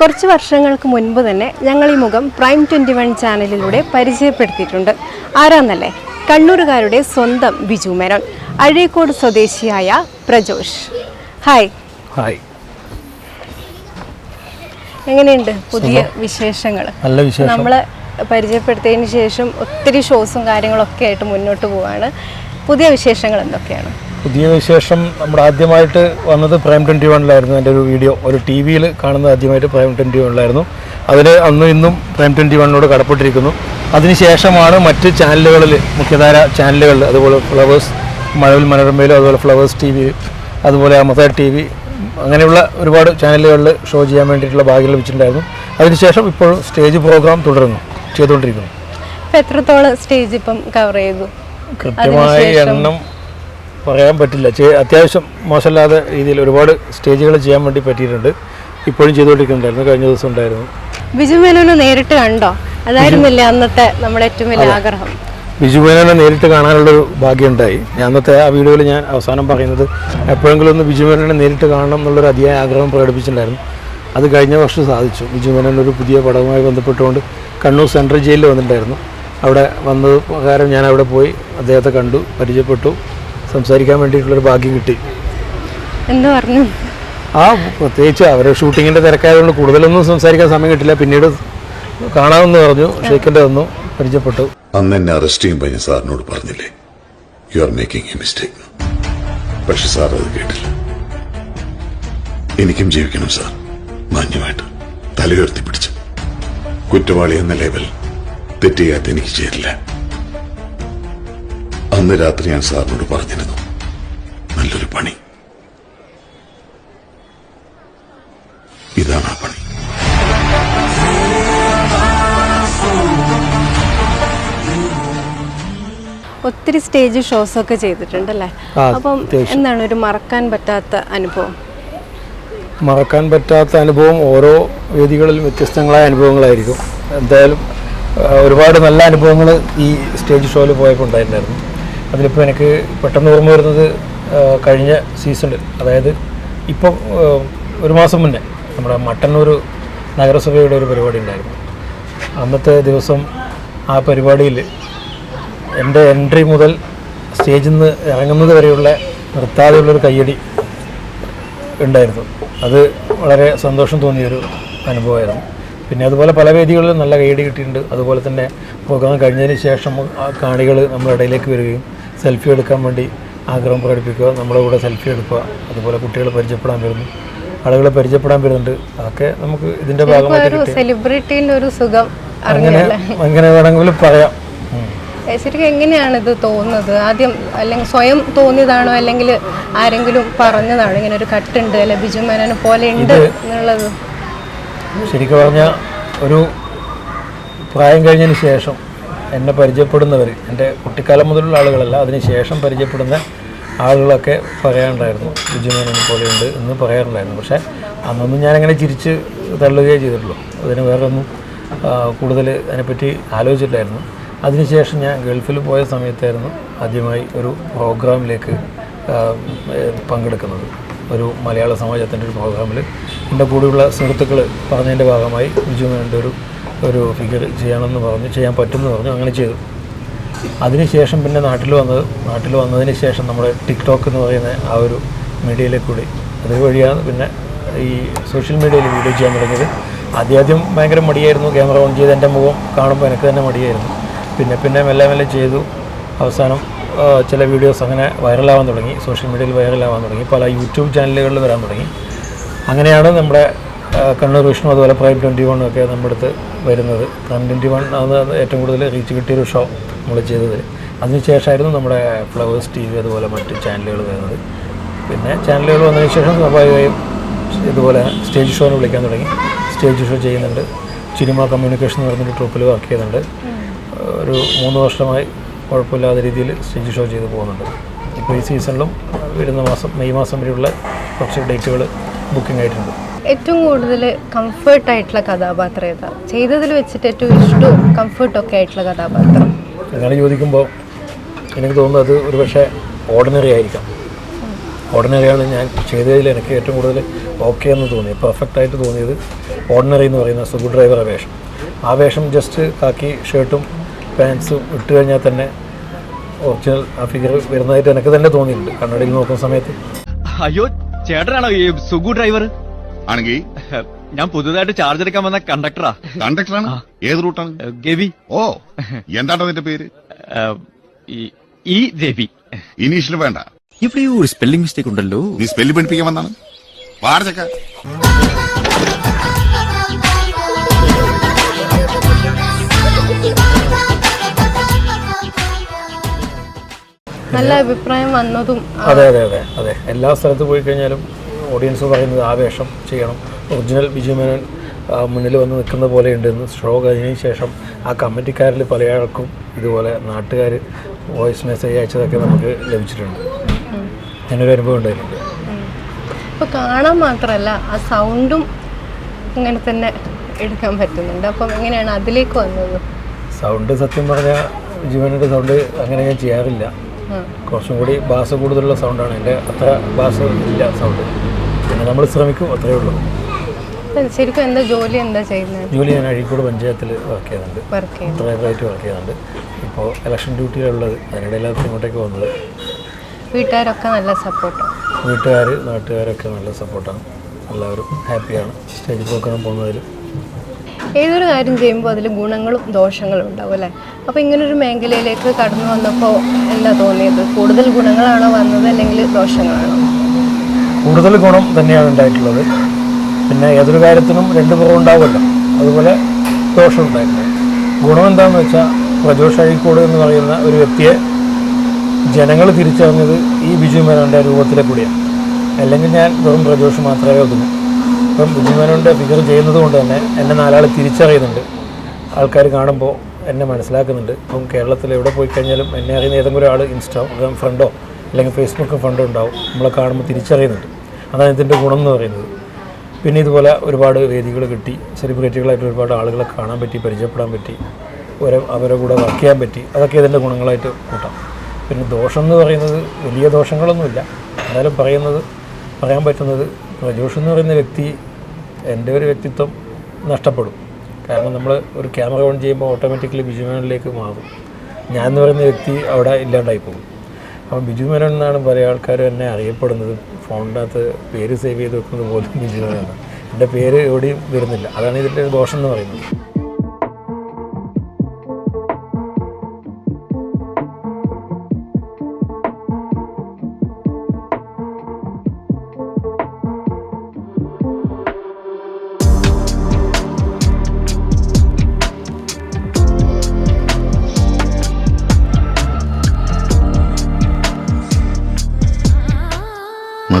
കുറച്ച് വർഷങ്ങൾക്ക് മുൻപ് തന്നെ ഞങ്ങൾ ഈ മുഖം പ്രൈം ട്വന്റി വൺ ചാനലിലൂടെ പരിചയപ്പെടുത്തിയിട്ടുണ്ട്. ആരാന്നല്ലേ? കണ്ണൂരുകാരുടെ സ്വന്തം ബിജു മേനോൻ അഴീക്കോട് സ്വദേശിയായ പ്രജോഷ്. ഹായ് ഹായ് എങ്ങനെയുണ്ട് പുതിയ വിശേഷങ്ങൾ? നല്ല വിശേഷം. നമ്മൾ പരിചയപ്പെടുത്തിയതിന് ശേഷം ഒത്തിരി ഷോസും കാര്യങ്ങളൊക്കെ ആയിട്ട് മുന്നോട്ട് പോവാണ്. പുതിയ വിശേഷങ്ങൾ എന്തൊക്കെയാണ്? പുതിയ വിശേഷം നമ്മുടെ ആദ്യമായിട്ട് വന്നത് പ്രൈം ട്വന്റി വണ്ണിലായിരുന്നു. എന്റെ ഒരു വീഡിയോ ഒരു ടി വിയിൽ കാണുന്നത് ആദ്യമായിട്ട് പ്രൈം ട്വന്റി വണ്ണിലായിരുന്നു. അതിന് അന്നും ഇന്നും പ്രൈം ട്വന്റി വണ്ണിനോട് കടപ്പെട്ടിരിക്കുന്നു. അതിനുശേഷമാണ് മറ്റ് ചാനലുകളിൽ മുഖ്യധാര ചാനലുകളിൽ അതുപോലെ ഫ്ലവേഴ്സ് മഴവിൽ മനോരമയിലും അതുപോലെ ഫ്ലവേഴ്സ് ടി വി അതുപോലെ അമത ടി വി അങ്ങനെയുള്ള ഒരുപാട് ചാനലുകളിൽ ഷോ ചെയ്യാൻ വേണ്ടിയിട്ടുള്ള ഭാഗ്യം ലഭിച്ചിട്ടുണ്ടായിരുന്നു അതിനുശേഷം ഇപ്പോൾ സ്റ്റേജ് പ്രോഗ്രാം തുടരുന്നു ചെയ്തുകൊണ്ടിരിക്കുന്നു. എത്രത്തോളം സ്റ്റേജ് ഇപ്പം കവർ ചെയ്തു? കൃത്യമായ എണ്ണം പറയാൻ പറ്റില്ല. ചെ- അത്യാവശ്യം മോശമില്ലാത്ത രീതിയിൽ ഒരുപാട് സ്റ്റേജുകൾ ചെയ്യാൻ വേണ്ടി പറ്റിയിട്ടുണ്ട്. ഇപ്പോഴും ചെയ്തുകൊണ്ടിരിക്കുന്നുണ്ടായിരുന്നു. കഴിഞ്ഞ ദിവസം ഉണ്ടായിരുന്നു. ബിജു മേനോനെ നേരിട്ട് കണ്ടോ? അതായിരുന്നില്ലേ അന്നത്തെ നമ്മുടെ ഏറ്റവും വലിയ ആഗ്രഹം? ബിജുമേനോനെ നേരിട്ട് കാണാനുള്ളൊരു ഭാഗ്യമുണ്ടായി. ഞാൻ അന്നത്തെ ആ വീഡിയോയിൽ ഞാൻ അവസാനം പറയുന്നത് എപ്പോഴെങ്കിലും ഒന്ന് ബിജുമേനോനെ നേരിട്ട് കാണണം എന്നുള്ളൊരു അതിയായ ആഗ്രഹം പ്രകടിപ്പിച്ചിട്ടുണ്ടായിരുന്നു. അത് കഴിഞ്ഞ വർഷം സാധിച്ചു. ബിജുമേനോൻ ഒരു പുതിയ പടവുമായി ബന്ധപ്പെട്ടുകൊണ്ട് കണ്ണൂർ സെൻട്രൽ ജയിലിൽ വന്നിട്ടുണ്ടായിരുന്നു. അവിടെ വന്നത് പ്രകാരം ഞാൻ അവിടെ പോയി അദ്ദേഹത്തെ കണ്ടു പരിചയപ്പെട്ടു. സംസാരിക്കാൻ വേണ്ടിയിട്ടുള്ളൊരു ഭാഗ്യം കിട്ടി. എന്ത് പറഞ്ഞു? ആ പ്രത്യേകിച്ച് അവരെ ഷൂട്ടിങ്ങിന്റെ തിരക്കായതുകൊണ്ട് കൂടുതലൊന്നും സംസാരിക്കാൻ സമയം കിട്ടില്ല. പിന്നീട് കാണാമെന്ന് പറഞ്ഞു. ഷെയ്ക്കിന്റെ തന്നു പരിചയപ്പെട്ടു. അന്ന് എന്നെ അറസ്റ്റ് ചെയ്യുമ്പോൾ ഞാൻ സാറിനോട് പറഞ്ഞില്ലേ? You are making a mistake പക്ഷെ സാർ അത് കേട്ടില്ല. എനിക്കും ജീവിക്കണം സാർ. മാന്യമായിട്ട്. തലയുയർത്തി പിടിച്ചു. കുറ്റവാളി എന്ന ലേബൽ തെറ്റിയാത്ത എനിക്ക് ചേരില്ല. അന്ന് രാത്രി ഞാൻ സാറിനോട് പറഞ്ഞിരുന്നു. നല്ലൊരു പണി. ഇതാണ് ആ പണി. ഒത്തിരി സ്റ്റേജ് ഷോസ് ഒക്കെ ചെയ്തിട്ടുണ്ടല്ലേ? അപ്പം എന്താണ് ഒരു മറക്കാൻ പറ്റാത്ത അനുഭവം? മറക്കാൻ പറ്റാത്ത അനുഭവം ഓരോ വേദികളിലും വ്യത്യസ്തങ്ങളായ അനുഭവങ്ങളായിരിക്കും. എന്തായാലും ഒരുപാട് നല്ല അനുഭവങ്ങൾ ഈ സ്റ്റേജ് ഷോയിൽ പോയപ്പോൾ ഉണ്ടായിട്ടുണ്ടായിരുന്നു. അതിലിപ്പോൾ എനിക്ക് പെട്ടെന്ന് ഓർമ്മ വരുന്നത് കഴിഞ്ഞ സീസണിൽ അതായത് ഇപ്പോൾ ഒരു മാസം മുന്നേ നമ്മുടെ മട്ടന്നൂർ നഗരസഭയുടെ ഒരു പരിപാടി ഉണ്ടായിരുന്നു. അന്നത്തെ ദിവസം ആ പരിപാടിയിൽ എന്റെ എൻട്രി മുതൽ സ്റ്റേജിൽ നിന്ന് ഇറങ്ങുന്നത് വരെയുള്ള നിർത്താതെയുള്ളൊരു കയ്യടി ഉണ്ടായിരുന്നു. അത് വളരെ സന്തോഷം തോന്നിയൊരു അനുഭവമായിരുന്നു. പിന്നെ അതുപോലെ പല വേദികളിലും നല്ല കൈയടി കിട്ടിയിട്ടുണ്ട്. അതുപോലെ തന്നെ പ്രോഗ്രാം കഴിഞ്ഞതിന് ശേഷം കാണികൾ നമ്മുടെ ഇടയിലേക്ക് വരികയും സെൽഫി എടുക്കാൻ വേണ്ടി ആഗ്രഹം പ്രകടിപ്പിക്കുക നമ്മുടെ കൂടെ സെൽഫി എടുക്കുക അതുപോലെ കുട്ടികളെ പരിചയപ്പെടാൻ വരുന്നു. ആളുകളെ പരിചയപ്പെടാൻ വരുന്നുണ്ട്. അതൊക്കെ നമുക്ക് ഇതിന്റെ ഭാഗമായിട്ട് ഒരു സുഖം അങ്ങനെ അങ്ങനെ വേണമെങ്കിലും പറയാം. ശരിക്കും എങ്ങനെയാണ് ഇത് തോന്നുന്നത്? ആദ്യം അല്ലെങ്കിൽ സ്വയം തോന്നിയതാണോ? അല്ലെങ്കിൽ ആരെങ്കിലും പറഞ്ഞതാണോ? ഇങ്ങനെ ഒരു കട്ടുണ്ട് അല്ലെ? ബിജു മേനോനെ പോലെ ഉണ്ട് എന്നുള്ളത്. ശരിക്കും പറഞ്ഞാൽ ഒരു പ്രായം കഴിഞ്ഞതിന് ശേഷം എന്നെ പരിചയപ്പെടുന്നവർ എന്റെ കുട്ടിക്കാലം മുതലുള്ള ആളുകളല്ല അതിന് ശേഷം പരിചയപ്പെടുന്ന ആളുകളൊക്കെ പറയാറുണ്ടായിരുന്നു ബിജുമേനനെ പോലെയുണ്ട് എന്ന് പറയാറുണ്ടായിരുന്നു. പക്ഷേ അന്നൊന്നും ഞാനങ്ങനെ ചിരിച്ച് തള്ളുകയേ ചെയ്തിട്ടുള്ളൂ. അതിന് വേറെ ഒന്നും കൂടുതൽ അതിനെപ്പറ്റി ആലോചിച്ചിട്ടില്ലായിരുന്നു. അതിനുശേഷം ഞാൻ ഗൾഫിൽ പോയ സമയത്തായിരുന്നു ആദ്യമായി ഒരു പ്രോഗ്രാമിലേക്ക് പങ്കെടുക്കുന്നത്. ഒരു മലയാള സമാജത്തിന്റെ ഒരു പ്രോഗ്രാമിൽ എന്റെ കൂടെയുള്ള സുഹൃത്തുക്കൾ പറഞ്ഞതിന്റെ ഭാഗമായി ബിജു മേനോന്റെ ഒരു ഒരു ഫിഗർ ചെയ്യണമെന്ന് പറഞ്ഞു ചെയ്യാൻ പറ്റുമെന്ന് പറഞ്ഞു അങ്ങനെ ചെയ്തു. അതിനുശേഷം പിന്നെ നാട്ടിൽ വന്നത് നാട്ടിൽ വന്നതിന് ശേഷം നമ്മുടെ ടിക്ടോക്ക് എന്ന് പറയുന്ന ആ ഒരു മീഡിയയിലെ കൂടി അതുവഴിയാണ് പിന്നെ ഈ സോഷ്യൽ മീഡിയയിൽ വീഡിയോ ചെയ്യാൻ തുടങ്ങിയത്. ആദ്യാദ്യം ഭയങ്കര മടിയായിരുന്നു ക്യാമറ ഓൺ ചെയ്ത് എന്റെ മുഖം കാണുമ്പോൾ എനിക്ക് തന്നെ മടിയായിരുന്നു. പിന്നെ പിന്നെ മെല്ലെ മെല്ലെ ചെയ്തു. അവസാനം ചില വീഡിയോസ് അങ്ങനെ വൈറലാവാൻ തുടങ്ങി സോഷ്യൽ മീഡിയയിൽ വൈറലാവാൻ തുടങ്ങി പല യൂട്യൂബ് ചാനലുകളിൽ വരാൻ തുടങ്ങി. അങ്ങനെയാണ് നമ്മുടെ കണ്ണൂർ വിഷ്ണു അതുപോലെ പ്രൈം ട്വന്റി വൺ ഒക്കെ നമ്മുടെ അടുത്ത് വരുന്നത്. പ്രൈം ട്വന്റി വൺ ആണ് ഏറ്റവും കൂടുതൽ റീച്ച് കിട്ടിയൊരു ഷോ നമ്മൾ ചെയ്തത്. അതിനുശേഷമായിരുന്നു നമ്മുടെ ഫ്ലവേഴ്സ് ടി വി അതുപോലെ മറ്റ് ചാനലുകൾ വരുന്നത്. പിന്നെ ചാനലുകൾ വന്നതിന് ശേഷം സ്വാഭാവികമായും ഇതുപോലെ സ്റ്റേജ് ഷോനെ വിളിക്കാൻ തുടങ്ങി. സ്റ്റേജ് ഷോ ചെയ്യുന്നുണ്ട്. സിനിമ കമ്മ്യൂണിക്കേഷൻ എന്ന് പറഞ്ഞൊരു ട്രൂപ്പിൽ വർക്ക് ചെയ്യുന്നുണ്ട്. ഒരു മൂന്ന് വർഷമായി കുഴപ്പമില്ലാത്ത രീതിയിൽ സ്റ്റേജ് ഷോ ചെയ്ത് പോകുന്നുണ്ട്. ഇപ്പോൾ ഈ സീസണിലും വരുന്ന മാസം മെയ് മാസം വരെയുള്ള കുറച്ച് ഡേറ്റുകൾ ബുക്കിംഗ് ആയിട്ടുണ്ട്. ഏറ്റവും കൂടുതൽ കംഫർട്ട് ആയിട്ടുള്ള കഥാപാത്രം ഏതാ? ചെയ്തതിൽ വെച്ചിട്ട് ഏറ്റവും ഇഷ്ടവും കംഫർട്ടും ഒക്കെ ആയിട്ടുള്ള കഥാപാത്രം. അങ്ങനെ ചോദിക്കുമ്പോൾ എനിക്ക് തോന്നുന്നത് അത് ഒരു പക്ഷേ ഓർഡിനറി ആയിരിക്കാം. ഓർഡിനറിയാണ് ഞാൻ ചെയ്തതിൽ എനിക്ക് ഏറ്റവും കൂടുതൽ ഓക്കെ എന്ന് തോന്നി പെർഫെക്റ്റ് ആയിട്ട് തോന്നിയത് ഓർഡിനറി എന്ന് പറയുന്ന സുബു ഡ്രൈവർ വേഷം. ആ വേഷം ജസ്റ്റ് കാക്കി ഷർട്ടും പാൻസും ഇട്ട് കഴിഞ്ഞാൽ തന്നെ ഒറിജിനൽ ആ ഫിഗർ വരുന്നതായിട്ട് എനിക്ക് തന്നെ തോന്നിയിട്ടുണ്ട്. കണ്ണടയിൽ നോക്കുന്ന സമയത്ത്. അയ്യോ ചേട്ടനാണോ ഈ സുഗു ഡ്രൈവർ? ആണെങ്കിൽ? ഞാൻ പുതുതായിട്ട് ചാർജ് എടുക്കാൻ വന്ന കണ്ടക്ടറാ കണ്ടക്ടറാണ് ഏത് റൂട്ടാണ്? ഗവി. ഓ എന്താണ് നിന്റെ പേര്? ഈ- ഈ രവി. ഇനീഷ്യൽ വേണ്ട. ഇവിടെ ഒരു സ്പെല്ലിംഗ് മിസ്റ്റേക്ക് ഉണ്ടല്ലോ. നീ സ്പെല്ല് പഠിപ്പിക്കാൻ വന്നാണ്. പാടച്ചക്ക നല്ല അഭിപ്രായം വന്നതും അതെ അതെ അതെ അതെ. എല്ലാ സ്ഥലത്ത് പോയി കഴിഞ്ഞാലും ഓഡിയൻസ് പറയുന്നത് ആവേശം ചെയ്യണം. ഒറിജിനൽ വിജയമേനൻ മുന്നിൽ വന്ന് നിൽക്കുന്ന പോലെ ഉണ്ടെന്ന് ഷോ കഴിഞ്ഞതിന് ശേഷം ആ കമ്മിറ്റിക്കാരിൽ പല ആൾക്കും ഇതുപോലെ നാട്ടുകാർ വോയിസ് മെസ്സേജ് അയച്ചതൊക്കെ നമുക്ക് ലഭിച്ചിട്ടുണ്ട്. ഞാനൊരു അനുഭവം ഉണ്ടായിട്ടുണ്ട്. ഇപ്പൊ കാണാൻ മാത്രമല്ല ആ സൗണ്ടും ഇങ്ങനെ തന്നെ എടുക്കാൻ പറ്റുന്നുണ്ട്. അപ്പം എങ്ങനെയാണ് അതിലേക്ക് വന്നത്? സൗണ്ട് സത്യം പറഞ്ഞാൽ ജീവനയുടെ സൗണ്ട് അങ്ങനെ ഞാൻ ചെയ്യാറില്ല. കുറച്ചും കൂടി ബാസ് കൂടുതലുള്ള സൗണ്ടാണ്. എന്റെ അത്ര ബാസ് ഇല്ല സൗണ്ട്. പിന്നെ നമ്മൾ ശ്രമിക്കും അത്രയേ ഉള്ളൂ. ശരിക്കും എന്താ ജോലി എന്താ ചെയ്യുന്നത്? ജോലി ഞാൻ അഴീക്കോട് പഞ്ചായത്തിൽ വർക്ക് ചെയ്യുന്നുണ്ട്. ഡ്രൈവറായിട്ട് വർക്ക് ചെയ്യുന്നുണ്ട്. ഇപ്പോൾ ഇലക്ഷൻ ഡ്യൂട്ടിയിലുള്ളത് അതിനിടയിലാണ് ഇങ്ങോട്ടേക്ക് വന്നത് വീട്ടുകാരൊക്കെ നല്ല സപ്പോർട്ടാണ് വീട്ടുകാർ നാട്ടുകാരൊക്കെ നല്ല സപ്പോർട്ടാണ് എല്ലാവരും ഹാപ്പിയാണ് സ്റ്റേജിൽ പോക്കണം പോകുന്നതിൽ ഏതൊരു കാര്യം ചെയ്യുമ്പോൾ അതിൽ ഗുണങ്ങളും ദോഷങ്ങളും ഉണ്ടാവും അല്ലേ? അപ്പോൾ ഇങ്ങനൊരു മേഖലയിലേക്ക് കടന്നു വന്നപ്പോൾ എന്താ തോന്നിയത്? കൂടുതൽ ഗുണങ്ങളാണോ വന്നത് അല്ലെങ്കിൽ ദോഷങ്ങളാണോ? കൂടുതൽ ഗുണം തന്നെയാണ് ഉണ്ടായിട്ടുള്ളത്. പിന്നെ ഏതൊരു കാര്യത്തിനും രണ്ട് കുറവ് ഉണ്ടാവുമല്ലോ. അതുപോലെ ദോഷം ഉണ്ടായിട്ടുണ്ട്. ഗുണം എന്താണെന്ന് വെച്ചാൽ പ്രജോഷ് അഴീക്കോട് എന്ന് പറയുന്ന ഒരു വ്യക്തിയെ ജനങ്ങൾ തിരിച്ചറിഞ്ഞത് ഈ ബിജു മേനോന്റെ രൂപത്തിലെ കൂടിയാണ്. അല്ലെങ്കിൽ ഞാൻ വെറും പ്രജോഷ് മാത്രമേ ഒതുങ്ങൂ. അപ്പം ബിജു മേനോന്റെ ഫിഗർ ചെയ്യുന്നത് കൊണ്ട് തന്നെ എന്നെ നാലാൾ തിരിച്ചറിയുന്നുണ്ട്. ആൾക്കാർ കാണുമ്പോൾ എന്നെ മനസ്സിലാക്കുന്നുണ്ട്. ഇപ്പം കേരളത്തിൽ എവിടെ പോയി കഴിഞ്ഞാലും എന്നെ അറിയുന്ന ഏതെങ്കിലും ഒരാൾ ഇൻസ്റ്റാഗ്രാം ഫ്രണ്ടോ അല്ലെങ്കിൽ ഫേസ്ബുക്ക് ഫ്രണ്ടോ ഉണ്ടാവും നമ്മളെ കാണുമ്പോൾ തിരിച്ചറിയുന്നുണ്ട്. അതാണ് ഇതിന്റെ ഗുണം എന്ന് പറയുന്നത്. പിന്നെ ഇതുപോലെ ഒരുപാട് വേദികൾ കിട്ടി സെലിബ്രിറ്റികളായിട്ട് ഒരുപാട് ആളുകളെ കാണാൻ പറ്റി പരിചയപ്പെടാൻ പറ്റി ഒരു അവരെ കൂടെ വർക്ക് ചെയ്യാൻ പറ്റി അതൊക്കെ ഇതിന്റെ ഗുണങ്ങളായിട്ട് കൂട്ടാം. പിന്നെ ദോഷം എന്ന് പറയുന്നത് വലിയ ദോഷങ്ങളൊന്നുമില്ല. എന്നാലും പറയുന്നത് പറയാൻ പറ്റുന്നത് പ്രജോഷ് എന്ന് പറയുന്ന വ്യക്തി എന്റെ ഒരു വ്യക്തിത്വം നഷ്ടപ്പെടും. കാരണം നമ്മൾ ഒരു ക്യാമറ ഓൺ ചെയ്യുമ്പോൾ ഓട്ടോമാറ്റിക്കലി ബിജു മേനോനിലേക്ക് മാറും. ഞാൻ എന്ന് പറയുന്ന വ്യക്തി അവിടെ ഇല്ലാണ്ടായി പോകും. അപ്പം ബിജു മേനോൻ എന്നാണ് പല ആൾക്കാരും എന്നെ അറിയപ്പെടുന്നത്. ഫോണിന്റെ അകത്ത് പേര് സേവ് ചെയ്ത് വെക്കുന്നത് പോലും ബിജു മേനോനാണ്. എന്റെ പേര് എവിടെയും വരുന്നില്ല. അതാണ് ഇതിന്റെ ദോഷം എന്ന് പറയുന്നത്.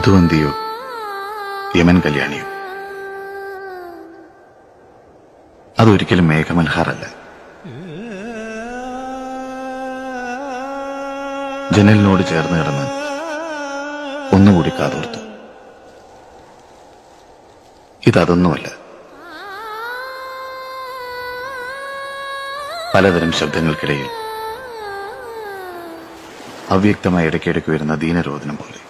മധുവന്തിയോ യമൻ കല്യാണിയോ? അതൊരിക്കലും മേഘമൽഹാറല്ല ജനലിനോട് ചേർന്ന് കിടന്ന് ഒന്നുകൂടി കാതോർത്തു. ഇതതൊന്നുമല്ല. പലതരം ശബ്ദങ്ങൾക്കിടയിൽ അവ്യക്തമായി ഇടയ്ക്കിടയ്ക്ക് വരുന്ന ദീനരോധനം പോലെ.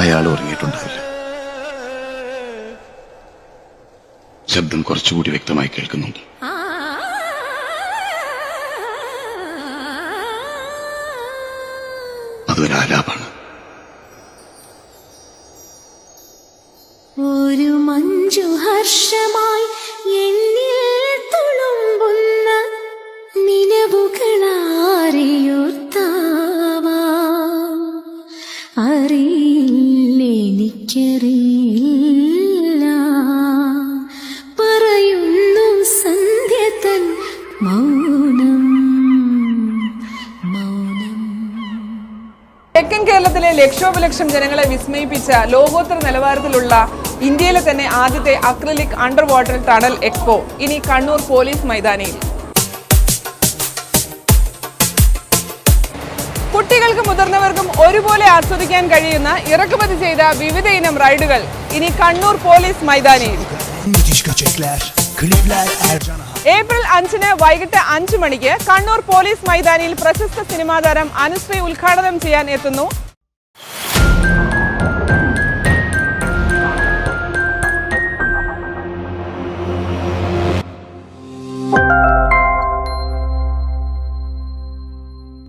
അയാൾ ഉറങ്ങിയിട്ടുണ്ടാവില്ല ശബ്ദം കുറച്ചുകൂടി വ്യക്തമായി കേൾക്കുന്നുണ്ട്. അതൊരു ആലാപാണ് ഒരു മഞ്ജു ഹർഷമായി എന്നിൽ തുളുമ്പുന്ന നിലവുകളാരെയോർത്താവാ അറിയില്ലെനിക്കറിയില്ല പറയുന്നു സന്ധ്യ തൻ മൗനം തെക്കൻ കേരളത്തിലെ ലക്ഷോപലക്ഷം ജനങ്ങളെ വിസ്മയിപ്പിച്ച ലോകോത്തര നിലവാരത്തിലുള്ള ഇന്ത്യയിലെ തന്നെ ആദ്യത്തെ acrylic under water tunnel expo ഇനി കണ്ണൂർ പോലീസ് മൈതാനിയിൽ. കുട്ടികൾക്കും മുതിർന്നവർക്കും ഒരുപോലെ ആസ്വദിക്കാൻ കഴിയുന്ന ഇറക്കുമതി ചെയ്ത വിവിധ ഇനം റൈഡുകൾ ഇനി കണ്ണൂർ പോലീസ് മൈതാനിയിൽ. ഏപ്രിൽ അഞ്ചിന് വൈകിട്ട് അഞ്ചു മണിക്ക് കണ്ണൂർ പോലീസ് മൈതാനിയിൽ പ്രശസ്ത സിനിമാ താരം അനുശ്രീ ഉദ്ഘാടനം ചെയ്യാൻ എത്തുന്നു